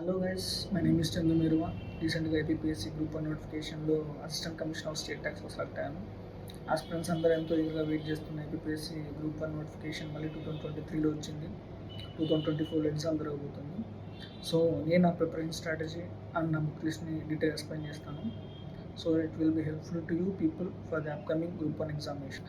Hello guys my name is Chandu మీరువా రీసెంట్గా ఐపీపీఎస్సీ group one నోటిఫికేషన్లో assistant commissioner of state tax select అయ్యాను. Aspirants అందరూ ఎంతో ఈగర్గా వెయిట్ చేస్తున్న ఐపీపీఎస్సీ గ్రూప్ వన్ నోటిఫికేషన్ మళ్ళీ టూ థౌసండ్ ట్వంటీ త్రీలో వచ్చింది. టూ థౌసండ్ ట్వంటీ ఫోర్లో ఎగ్జామ్ జరగబోతుంది. సో నేను నా ప్రిపరేషన్ స్ట్రాటజీ అండ్ నా బుక్ లిస్ట్ని డీటెయిల్ ఎక్స్ప్లెయిన్ చేస్తాను. So it will be helpful to you people for the upcoming group one examination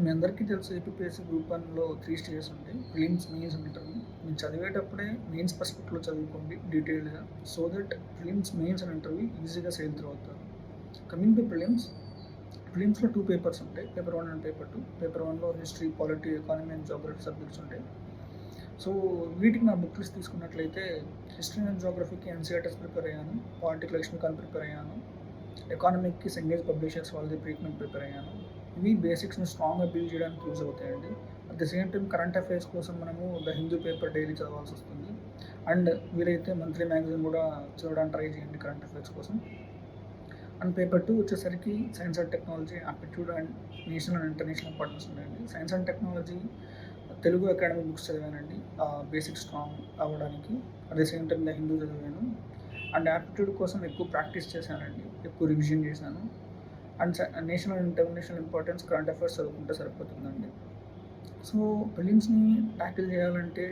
మీ అందరికీ తెలుసు ఏపీఎస్సీ గ్రూప్ వన్లో త్రీ స్టేజెస్ ఉంటాయి ఫిలిమ్స్ మెయిన్స్ ఉంటుంది మీరు చదివేటప్పుడే మెయిన్స్ పర్స్పెక్ట్లో చదువుకోండి డీటెయిల్గా సో దట్ ఫిలిమ్స్ మెయిన్స్ అని ఇంటర్వ్యూ ఈజీగా సేల్ త్రూ అవుతారు. కమింగ్ టు ఫిలిమ్స్ ఫిలిమ్స్లో టూ పేపర్స్ ఉంటాయి. Paper one and paper two paper వన్లో history polity economy and geography subjects ఉంటాయి. సో వీటికి నా బుక్ లిస్ట్ తీసుకున్నట్లయితే హిస్టరీ అండ్ జోగ్రఫీకి ఎన్సీఆర్టీస్ ప్రిపేర్ అయ్యాను. పాలిటిక్ లక్ష్మీకాంత్ ప్రిపేర్ అయ్యాను. ఎకానమిక్కి సెంగేజ్ పబ్లిషర్స్ వాళ్ళది ట్రీట్మెంట్ ప్రిపేర్ అయ్యాను. ఇవి బేసిక్స్ని స్ట్రాంగ్గా బిల్డ్ చేయడానికి యూజ్ అవుతాయండి. At the same time current affairs కోసం మనము ద హిందూ పేపర్ డైలీ చదవాల్సి వస్తుంది. అండ్ వీలైతే మంత్లీ మ్యాగజైన్ కూడా చదవడానికి ట్రై చేయండి కరెంట్ అఫైర్స్ కోసం. అండ్ పేపర్ టూ వచ్చేసరికి science and technology aptitude and national and international partners ఉన్నాయండి. Science and technology Telugu academy books చదివానండి. Basic strong అవ్వడానికి. At the same time the Hindu చదివాను. And aptitude కోసం ఎక్కువ practice చేశానండి. ఎక్కువ revision చేశాను. And national and international importance current affairs చదువుకుంటే సరిపోతుందండి. సో ఫిలిమ్స్ని ట్యాకిల్ చేయాలంటే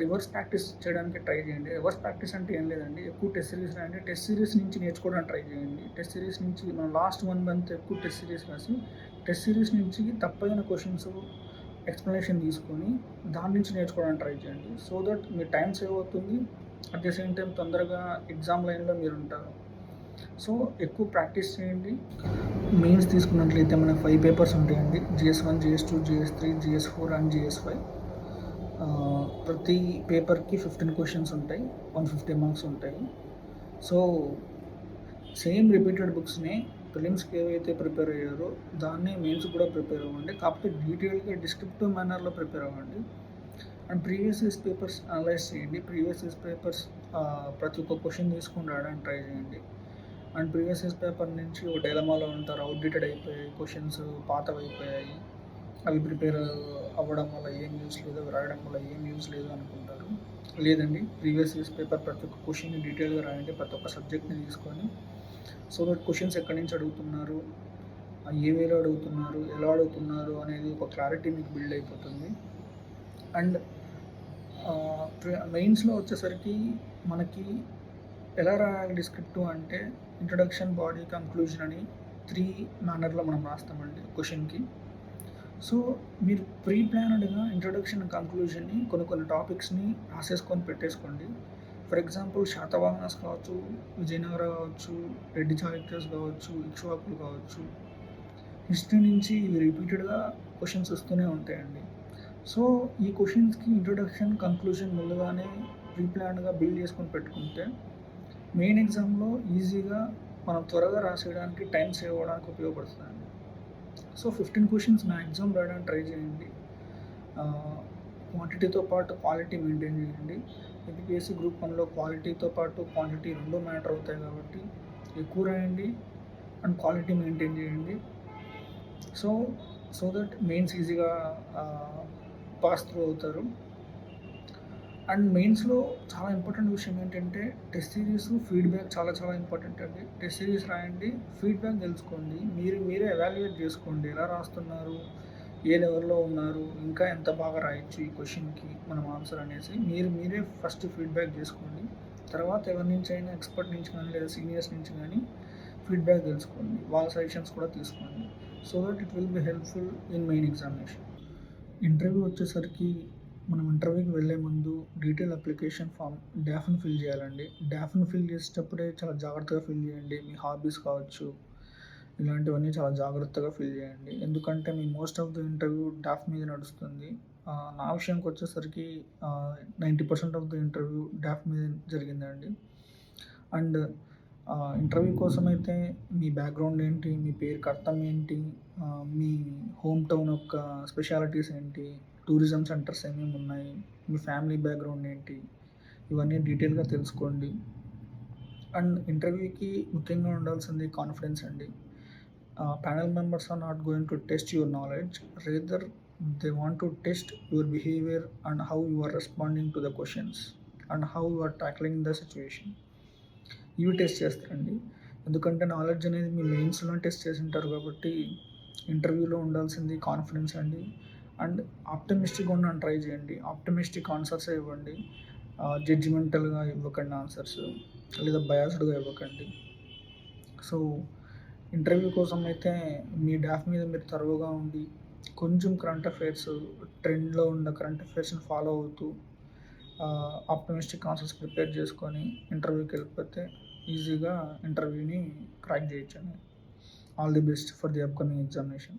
రివర్స్ ప్రాక్టీస్ చేయడానికి ట్రై చేయండి. రివర్స్ ప్రాక్టీస్ అంటే ఏం లేదండి ఎక్కువ టెస్ట్ సిరీస్ రాయండి. టెస్ట్ సిరీస్ నుంచి నేర్చుకోవడానికి ట్రై చేయండి. టెస్ట్ సిరీస్ నుంచి మనం లాస్ట్ వన్ మంత్ ఎక్కువ టెస్ట్ సిరీస్ రాసి టెస్ట్ సిరీస్ నుంచి తప్పైన క్వశ్చన్స్ ఎక్స్ప్లెనేషన్ తీసుకొని దాని నుంచి నేర్చుకోవడానికి ట్రై చేయండి. సో దట్ మీ టైం సేవ్ అవుతుంది. అట్ ద సేమ్ టైం తొందరగా ఎగ్జామ్ లైన్లో మీరు ఉంటారు. సో ఎక్కువ ప్రాక్టీస్ చేయండి. మెయిన్స్ తీసుకున్నట్లయితే మనకు ఫైవ్ పేపర్స్ ఉంటాయండి. GS one GS two GS three GS four and GS five ప్రతి పేపర్కి ఫిఫ్టీన్ క్వశ్చన్స్ ఉంటాయి. వన్ ఫిఫ్టీ మార్క్స్ ఉంటాయి. సో సేమ్ రిపీటెడ్ బుక్స్ని ఫిలిమ్స్కి ఏవైతే ప్రిపేర్ అయ్యారో దాన్ని మెయిన్స్ కూడా ప్రిపేర్ అవ్వండి. కాకపోతే డీటెయిల్గా డిస్క్రిప్టివ్ మేనర్లో ప్రిపేర్ అవ్వండి. And previous years papers analyse చేయండి. ప్రీవియస్ ఇయర్స్ పేపర్స్ ప్రతి ఒక్క క్వశ్చన్ తీసుకుని రావడానికి ట్రై చేయండి. అండ్ ప్రీవియస్ ఇయర్స్ పేపర్ నుంచి ఒక డైలమాలో ఉంటారు. అవుట్డేటెడ్ అయిపోయాయి క్వశ్చన్స్ పాతవి అయిపోయాయి అవి ప్రిపేర్ అవ్వడం వల్ల ఏం యూస్ లేదు అవి రాయడం వల్ల ఏం యూస్ లేదు అనుకుంటారు. లేదండి ప్రీవియస్ ఇయర్స్ పేపర్ ప్రతి ఒక్క క్వశ్చన్ని డీటెయిల్గా రాయండి ప్రతి ఒక్క సబ్జెక్ట్ని తీసుకొని సో దట్ క్వశ్చన్స్ ఎక్కడి నుంచి అడుగుతున్నారు ఏ వేలో అడుగుతున్నారు ఎలా అడుగుతున్నారు అనేది ఒక క్లారిటీ మీకు బిల్డ్ అయిపోతుంది. అండ్ మెయిన్స్లో వచ్చేసరికి మనకి ఎలా రాయాలి స్క్రిప్ట్ అంటే ఇంట్రొడక్షన్ బాడీ కంక్లూజన్ అని త్రీ మేనర్లో మనం రాస్తామండి క్వశ్చన్కి సో మీరు ప్రీ ప్లానెడ్గా ఇంట్రడక్షన్ కంక్లూజన్ని కొన్ని కొన్ని టాపిక్స్ని రాసేసుకొని పెట్టేసుకోండి. ఫర్ ఎగ్జాంపుల్ శాతవాహనాస్ కావచ్చు విజయనగర కావచ్చు రెడ్డి చాళుక్యస్ కావచ్చు ఇక్ష్వాకులు కావచ్చు. హిస్టరీ నుంచి ఇవి రిపీటెడ్గా క్వశ్చన్స్ వస్తూనే ఉంటాయండి. సో ఈ క్వశ్చన్స్కి ఇంట్రొడక్షన్ కంక్లూజన్ ముందుగానే ప్రీ ప్లాన్గా బిల్డ్ చేసుకొని పెట్టుకుంటే మెయిన్ ఎగ్జామ్లో ఈజీగా మనం త్వరగా రాసేయడానికి టైం సేవ్ అవ్వడానికి ఉపయోగపడుతుందండి. సో ఫిఫ్టీన్ క్వశ్చన్స్ నా ఎగ్జామ్ రాయడానికి ట్రై చేయండి. క్వాంటిటీతో పాటు క్వాలిటీ మెయింటైన్ చేయండి. ఏపీఎస్సీ గ్రూప్ వన్లో క్వాలిటీతో పాటు క్వాంటిటీ రెండు మ్యాటర్ అవుతాయి కాబట్టి ఎక్కువ రాయండి అండ్ క్వాలిటీ మెయింటైన్ చేయండి. సో సో దట్ మెయిన్స్ ఈజీగా పాస్ త్రూ అవుతారు. అండ్ మెయిన్స్లో చాలా ఇంపార్టెంట్ విషయం ఏంటంటే టెస్ట్ సిరీస్ ఫీడ్బ్యాక్ చాలా చాలా ఇంపార్టెంట్ అండి. టెస్ట్ సిరీస్ రాయండి ఫీడ్బ్యాక్ తెలుసుకోండి. మీరు మీరే ఎవాల్యుయేట్ చేసుకోండి. ఎలా రాస్తున్నారు? ఏ లెవెల్లో ఉన్నారు? ఇంకా ఎంత బాగా రాయొచ్చు ఈ క్వశ్చన్కి? మనం ఆన్సర్ అనేసి మీరు మీరే ఫస్ట్ ఫీడ్బ్యాక్ చేసుకోండి. తర్వాత ఎవరి నుంచి అయినా ఎక్స్పర్ట్ నుంచి కానీ లేదా సీనియర్స్ నుంచి కానీ ఫీడ్బ్యాక్ తెలుసుకోండి. వాళ్ళ సజెషన్స్ కూడా తీసుకోండి. So that it will be helpful in main examination. Interview వచ్చేసరికి మనం ఇంటర్వ్యూకి వెళ్ళే ముందు డీటెయిల్ అప్లికేషన్ ఫామ్ డాఫ్ను ఫిల్ చేయాలండి. డ్యాఫ్ను ఫిల్ చేసేటప్పుడే చాలా జాగ్రత్తగా ఫిల్ చేయండి. మీ హాబీస్ కావచ్చు ఇలాంటివన్నీ చాలా జాగ్రత్తగా ఫిల్ చేయండి. ఎందుకంటే మీ most of the interview DAF మీద నడుస్తుంది. నా విషయానికి వచ్చేసరికి ninety percent of the interview DAF మీద జరిగిందండి. అండ్ ఇంటర్వ్యూ కోసం అయితే మీ బ్యాక్గ్రౌండ్ ఏంటి మీ పేరు కర్తం ఏంటి మీ హోమ్ టౌన్ యొక్క స్పెషాలిటీస్ ఏంటి టూరిజం సెంటర్స్ ఏమేమి ఉన్నాయి? మీ ఫ్యామిలీ బ్యాక్గ్రౌండ్ ఏంటి? ఇవన్నీ డీటెయిల్గా తెలుసుకోండి. అండ్ ఇంటర్వ్యూకి ముఖ్యంగా ఉండాల్సింది కాన్ఫిడెన్స్ అండి. Panel members are not going to test your knowledge. Rather they want to test your behaviour and how you are responding to the questions and how you are tackling the situation ఇవి test చేస్తారండి. ఎందుకంటే knowledge అనేది మీ మెయిన్స్లో test చేసి ఉంటారు కాబట్టి ఇంటర్వ్యూలో ఉండాల్సింది కాన్ఫిడెన్స్ అండి. అండ్ ఆప్టమిస్టిక్గా ఉండడం ట్రై చేయండి. ఆప్టమిస్టిక్ ఆన్సర్స్ ఇవ్వండి. జడ్జిమెంటల్గా ఇవ్వకండి ఆన్సర్స్ లేదా బయాస్డ్గా ఇవ్వకండి. సో ఇంటర్వ్యూ కోసం అయితే మీ డాఫ్ మీద మీరు తరువుగా ఉండి కొంచెం కరెంట్ అఫైర్స్ ట్రెండ్లో ఉన్న కరెంట్ అఫైర్స్ని ఫాలో అవుతూ ఆప్టమిస్టిక్ ఆన్సర్స్ ప్రిపేర్ చేసుకొని ఇంటర్వ్యూకి వెళ్ళిపోతే ఈజీగా ఇంటర్వ్యూని క్రాక్ చేయొచ్చు all the best for the upcoming examination.